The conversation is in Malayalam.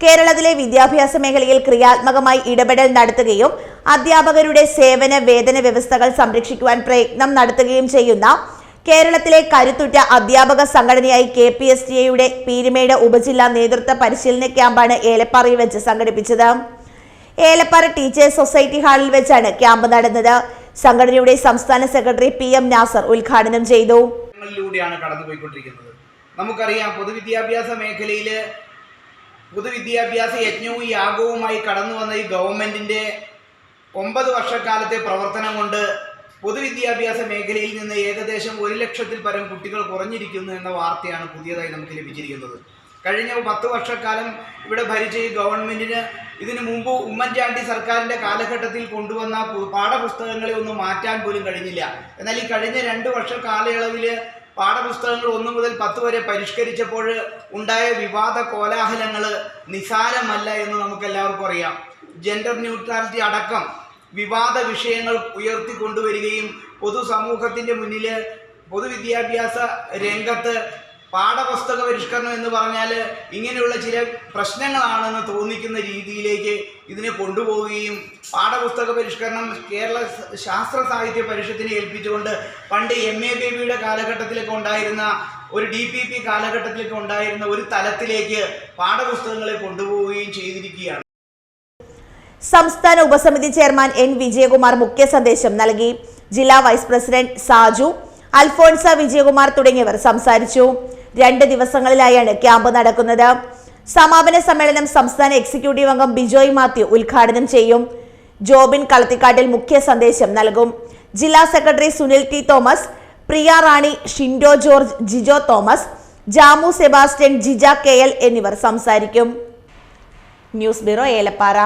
കേരളത്തിലെ വിദ്യാഭ്യാസ മേഖലയിൽ ക്രിയാത്മകമായി ഇടപെടൽ നടത്തുകയും അധ്യാപകരുടെ സേവന വേതന വ്യവസ്ഥകൾ സംരക്ഷിക്കുവാൻ പ്രയത്നം നടത്തുകയും ചെയ്യുന്ന കേരളത്തിലെ കരുത്തുറ്റ അധ്യാപക സംഘടനയായി കെ പി എസ് ടി എയുടെ പീരുമേട് ഉപജില്ലാ നേതൃത്വ പരിശീലന ക്യാമ്പാണ് ഏലപ്പാറയിൽ വെച്ച് സംഘടിപ്പിച്ചത്. ഏലപ്പാറ ടീച്ചേഴ്സ് സൊസൈറ്റി ഹാളിൽ വെച്ചാണ് ക്യാമ്പ് നടന്നത്. സംഘടനയുടെ സംസ്ഥാന സെക്രട്ടറി പി എം നാസർ ഉദ്ഘാടനം ചെയ്തു. നമുക്കറിയാം പൊതുവിദ്യാഭ്യാസ മേഖലയിൽ പൊതുവിദ്യാഭ്യാസ യജ്ഞവും യാഗവുമായി കടന്നു വന്ന ഈ ഗവൺമെന്റിന്റെ ഒമ്പത് വർഷക്കാലത്തെ പ്രവർത്തനം കൊണ്ട് പൊതുവിദ്യാഭ്യാസ മേഖലയിൽ നിന്ന് ഏകദേശം ഒരു ലക്ഷത്തിൽ പരം കുട്ടികൾ കുറഞ്ഞിരിക്കുന്നു എന്ന വാർത്തയാണ് പുതിയതായി നമുക്ക് ലഭിച്ചിരിക്കുന്നത്. കഴിഞ്ഞ പത്ത് വർഷക്കാലം ഇവിടെ ഭരിച്ച ഈ ഗവൺമെന്റിന് ഇതിനു മുമ്പ് ഉമ്മൻചാണ്ടി സർക്കാരിന്റെ കാലഘട്ടത്തിൽ കൊണ്ടുവന്ന പാഠപുസ്തകങ്ങളെ ഒന്നും മാറ്റാൻ പോലും കഴിഞ്ഞില്ല. എന്നാൽ ഈ കഴിഞ്ഞ രണ്ട് വർഷ കാലയളവിൽ പാഠപുസ്തകങ്ങൾ ഒന്നു മുതൽ പത്ത് വരെ പരിഷ്കരിച്ചപ്പോൾ ഉണ്ടായ വിവാദ കോലാഹലങ്ങൾ നിസാരമല്ല എന്ന് നമുക്ക് എല്ലാവർക്കും അറിയാം. ജെൻഡർ ന്യൂട്രാലിറ്റി അടക്കം വിവാദ വിഷയങ്ങൾ ഉയർത്തിക്കൊണ്ടുവരികയും പൊതുസമൂഹത്തിന്റെ മുന്നിൽ പൊതുവിദ്യാഭ്യാസ രംഗത്ത് പാഠപുസ്തക പരിഷ്കരണം എന്ന് പറഞ്ഞാൽ ഇങ്ങനെയുള്ള ചില പ്രശ്നങ്ങളാണെന്ന് തോന്നിക്കുന്ന രീതിയിലേക്ക് ഇതിനെ കൊണ്ടുപോവുകയും പാഠപുസ്തക പരിഷ്കരണം കേരള ശാസ്ത്ര സാഹിത്യ പരിഷത്തിനെ ഏൽപ്പിച്ചുകൊണ്ട് പണ്ട് എം എ ബേബിയുടെ കാലഘട്ടത്തിലൊക്കെ ഉണ്ടായിരുന്ന ഒരു ഡി പി പി കാലഘട്ടത്തിലൊക്കെ ഉണ്ടായിരുന്ന ഒരു തലത്തിലേക്ക് പാഠപുസ്തകങ്ങളെ കൊണ്ടുപോവുകയും ചെയ്തിരിക്കുകയാണ്. സംസ്ഥാന ഉപസമിതി ചെയർമാൻ എൻ വിജയകുമാർ മുഖ്യ സന്ദേശം നൽകി. ജില്ലാ വൈസ് പ്രസിഡന്റ് സാജു അൽഫോൺസ വിജയകുമാർ തുടങ്ങിയവർ സംസാരിച്ചു. രണ്ട് ദിവസങ്ങളിലായാണ് ക്യാമ്പ് നടക്കുന്നത്. സമാപന സമ്മേളനം സംസ്ഥാന എക്സിക്യൂട്ടീവ് അംഗം ബിജോയ് മാത്യു ഉദ്ഘാടനം ചെയ്യും. ജോബിൻ കളത്തിക്കാട്ടിൽ മുഖ്യ സന്ദേശം നൽകും. ജില്ലാ secretary Sunil T Thomas Priya Rani Shindo George Jijo Thomas Jamu Sebastian Jija K L എന്നിവർ സംസാരിക്കും. News bureau Elappara.